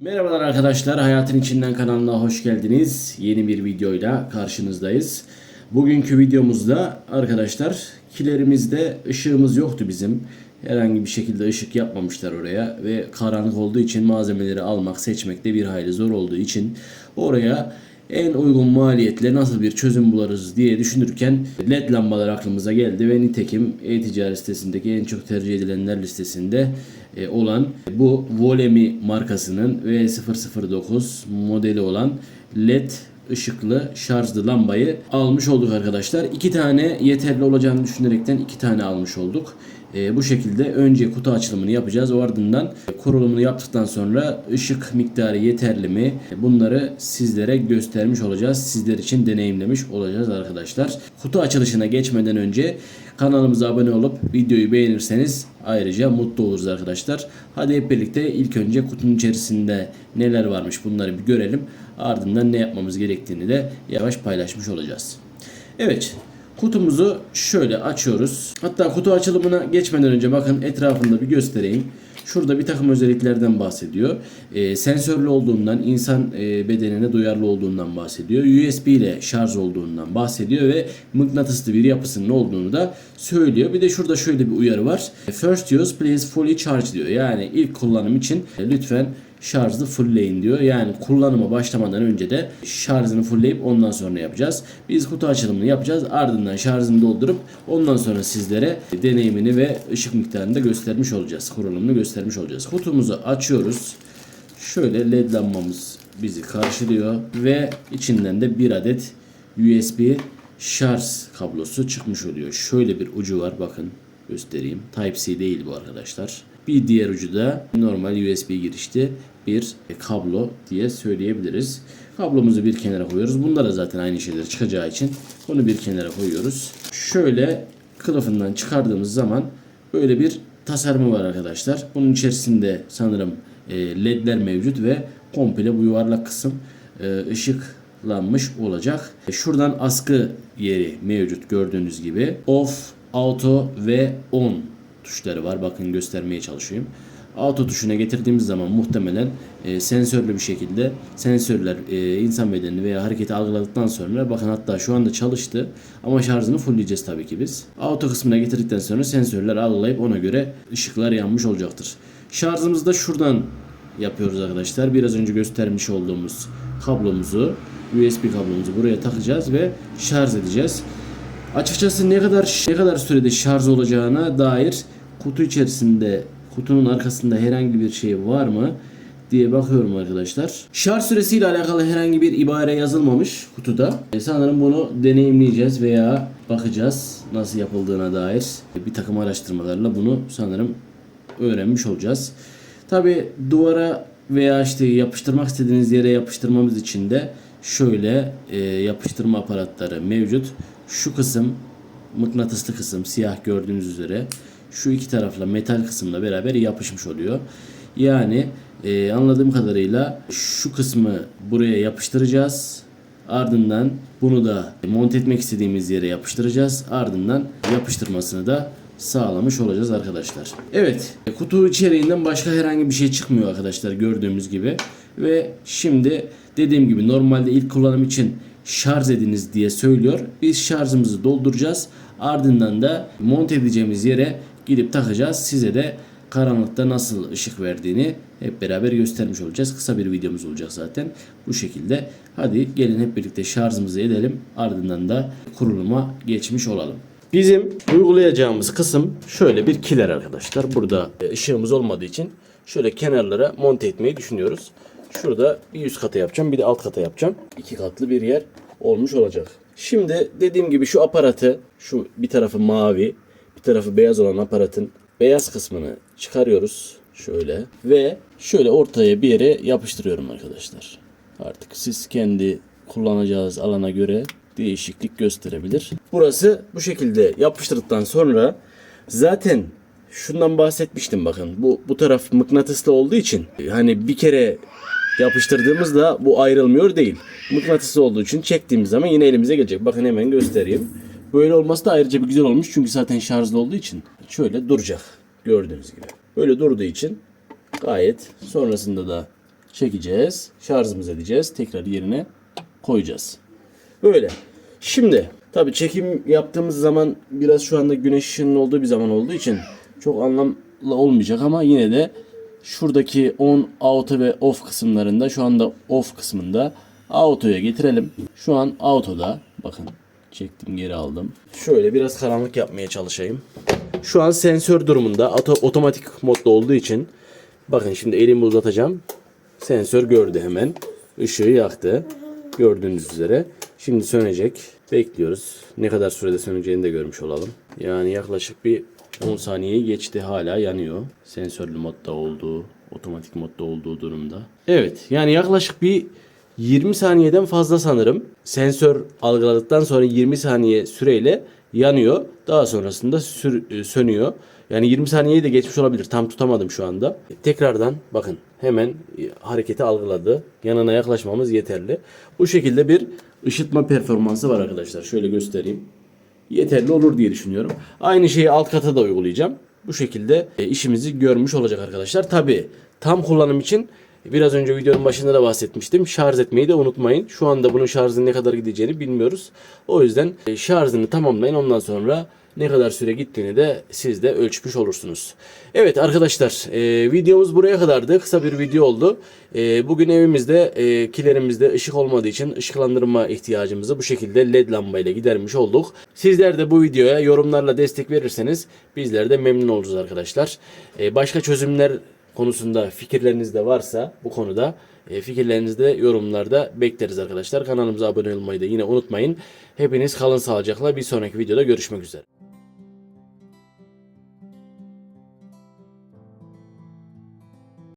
Merhabalar arkadaşlar, Hayatın İçinden kanalına hoş geldiniz. Yeni bir videoyla karşınızdayız. Bugünkü videomuzda arkadaşlar kilerimizde ışığımız yoktu bizim. Herhangi bir şekilde ışık yapmamışlar oraya ve karanlık olduğu için malzemeleri almak, seçmek de bir hayli zor olduğu için oraya en uygun maliyetle nasıl bir çözüm bularız diye düşünürken led lambalar aklımıza geldi ve nitekim e-ticaret sitesindeki en çok tercih edilenler listesinde olan bu Volemi markasının V009 modeli olan led ışıklı şarjlı lambayı almış olduk arkadaşlar. İki tane yeterli olacağını düşünerekten iki tane almış olduk. E, bu şekilde önce kutu açılımını yapacağız. O ardından kurulumunu yaptıktan sonra ışık miktarı yeterli mi? Bunları sizlere göstermiş olacağız. Sizler için deneyimlemiş olacağız arkadaşlar. Kutu açılışına geçmeden önce kanalımıza abone olup videoyu beğenirseniz ayrıca mutlu oluruz arkadaşlar. Hadi hep birlikte ilk önce kutunun içerisinde neler varmış bunları bir görelim. Ardından ne yapmamız gerektiğini de yavaş paylaşmış olacağız. Evet Kutumuzu şöyle açıyoruz. Hatta kutu açılımına geçmeden önce bakın etrafında bir göstereyim. Şurada bir takım özelliklerden bahsediyor. Ee, sensörlü olduğundan, insan e, bedenine duyarlı olduğundan bahsediyor. USB ile şarj olduğundan bahsediyor ve mıknatıslı bir yapısının olduğunu da söylüyor. Bir de şurada şöyle bir uyarı var. First use please fully charge diyor. Yani ilk kullanım için e, lütfen şarjı fullleyin diyor. Yani kullanıma başlamadan önce de şarjını fullleyip ondan sonra yapacağız. Biz kutu açılımını yapacağız. Ardından şarjını doldurup ondan sonra sizlere deneyimini ve ışık miktarını da göstermiş olacağız. Kurulumunu göstermiş olacağız. Kutumuzu açıyoruz. Şöyle led lambamız bizi karşılıyor ve içinden de bir adet USB şarj kablosu çıkmış oluyor. Şöyle bir ucu var bakın göstereyim. Type-C değil bu arkadaşlar. Bir diğer ucu da normal USB girişli bir kablo diye söyleyebiliriz. Kablomuzu bir kenara koyuyoruz. Bunda da zaten aynı şeyler çıkacağı için bunu bir kenara koyuyoruz. Şöyle kılıfından çıkardığımız zaman böyle bir tasarımı var arkadaşlar. Bunun içerisinde sanırım e, ledler mevcut ve komple bu yuvarlak kısım e, ışıklanmış olacak. Şuradan askı yeri mevcut gördüğünüz gibi. Off, auto ve on tuşları var. Bakın göstermeye çalışıyorum. Auto tuşuna getirdiğimiz zaman muhtemelen e, sensörlü bir şekilde sensörler e, insan bedenini veya hareketi algıladıktan sonra bakın hatta şu anda çalıştı ama şarjını fullleyeceğiz tabii ki biz. Auto kısmına getirdikten sonra sensörler algılayıp ona göre ışıklar yanmış olacaktır. Şarjımızı da şuradan yapıyoruz arkadaşlar. Biraz önce göstermiş olduğumuz kablomuzu USB kablomuzu buraya takacağız ve şarj edeceğiz. Açıkçası ne kadar ne kadar sürede şarj olacağına dair kutu içerisinde kutunun arkasında herhangi bir şey var mı diye bakıyorum arkadaşlar. Şarj süresiyle alakalı herhangi bir ibare yazılmamış kutuda. E, sanırım bunu deneyimleyeceğiz veya bakacağız nasıl yapıldığına dair bir takım araştırmalarla bunu sanırım öğrenmiş olacağız. Tabi duvara veya işte yapıştırmak istediğiniz yere yapıştırmamız için de şöyle e, yapıştırma aparatları mevcut. Şu kısım mıknatıslı kısım siyah gördüğünüz üzere şu iki tarafla metal kısımla beraber yapışmış oluyor. Yani e, anladığım kadarıyla şu kısmı buraya yapıştıracağız. Ardından bunu da monte etmek istediğimiz yere yapıştıracağız. Ardından yapıştırmasını da sağlamış olacağız arkadaşlar. Evet kutu içeriğinden başka herhangi bir şey çıkmıyor arkadaşlar gördüğümüz gibi. Ve şimdi dediğim gibi normalde ilk kullanım için şarj ediniz diye söylüyor. Biz şarjımızı dolduracağız. Ardından da monte edeceğimiz yere gidip takacağız. Size de karanlıkta nasıl ışık verdiğini hep beraber göstermiş olacağız. Kısa bir videomuz olacak zaten. Bu şekilde. Hadi gelin hep birlikte şarjımızı edelim. Ardından da kuruluma geçmiş olalım. Bizim uygulayacağımız kısım şöyle bir kiler arkadaşlar. Burada ışığımız olmadığı için şöyle kenarlara monte etmeyi düşünüyoruz. Şurada bir üst kata yapacağım bir de alt kata yapacağım. İki katlı bir yer olmuş olacak. Şimdi dediğim gibi şu aparatı şu bir tarafı mavi bir tarafı beyaz olan aparatın beyaz kısmını çıkarıyoruz. Şöyle ve şöyle ortaya bir yere yapıştırıyorum arkadaşlar. Artık siz kendi kullanacağınız alana göre değişiklik gösterebilir. Burası bu şekilde yapıştırdıktan sonra zaten şundan bahsetmiştim bakın. Bu bu taraf mıknatıslı olduğu için hani bir kere yapıştırdığımızda bu ayrılmıyor değil. Mıknatıslı olduğu için çektiğimiz zaman yine elimize gelecek. Bakın hemen göstereyim. Böyle olması da ayrıca bir güzel olmuş çünkü zaten şarjlı olduğu için şöyle duracak. Gördüğünüz gibi. Böyle durduğu için gayet sonrasında da çekeceğiz. Şarjımız edeceğiz. Tekrar yerine koyacağız. Böyle. Şimdi tabi çekim yaptığımız zaman biraz şu anda güneş ışığının olduğu bir zaman olduğu için çok anlamlı olmayacak ama yine de şuradaki on, auto ve off kısımlarında şu anda off kısmında auto'ya getirelim. Şu an auto'da bakın çektim geri aldım. Şöyle biraz karanlık yapmaya çalışayım. Şu an sensör durumunda otomatik modda olduğu için bakın şimdi elimi uzatacağım. Sensör gördü hemen. Işığı yaktı. Gördüğünüz üzere. Şimdi sönecek. Bekliyoruz. Ne kadar sürede söneceğini de görmüş olalım. Yani yaklaşık bir 10 saniyeyi geçti hala yanıyor. Sensörlü modda olduğu, otomatik modda olduğu durumda. Evet yani yaklaşık bir 20 saniyeden fazla sanırım. Sensör algıladıktan sonra 20 saniye süreyle yanıyor. Daha sonrasında sür- e, sönüyor. Yani 20 saniyeyi de geçmiş olabilir. Tam tutamadım şu anda. Tekrardan bakın hemen e, hareketi algıladı. Yanına yaklaşmamız yeterli. Bu şekilde bir ışıtma performansı var arkadaşlar. Şöyle göstereyim. Yeterli olur diye düşünüyorum. Aynı şeyi alt kata da uygulayacağım. Bu şekilde e, işimizi görmüş olacak arkadaşlar. Tabi tam kullanım için biraz önce videonun başında da bahsetmiştim. Şarj etmeyi de unutmayın. Şu anda bunun şarjının ne kadar gideceğini bilmiyoruz. O yüzden e, şarjını tamamlayın. Ondan sonra ne kadar süre gittiğini de siz de ölçmüş olursunuz. Evet arkadaşlar e, videomuz buraya kadardı. Kısa bir video oldu. E, bugün evimizde e, kilerimizde ışık olmadığı için ışıklandırma ihtiyacımızı bu şekilde led lambayla gidermiş olduk. Sizler de bu videoya yorumlarla destek verirseniz bizler de memnun oluruz arkadaşlar. E, başka çözümler konusunda fikirleriniz de varsa bu konuda e, fikirlerinizi de yorumlarda bekleriz arkadaşlar. Kanalımıza abone olmayı da yine unutmayın. Hepiniz kalın sağlıcakla bir sonraki videoda görüşmek üzere.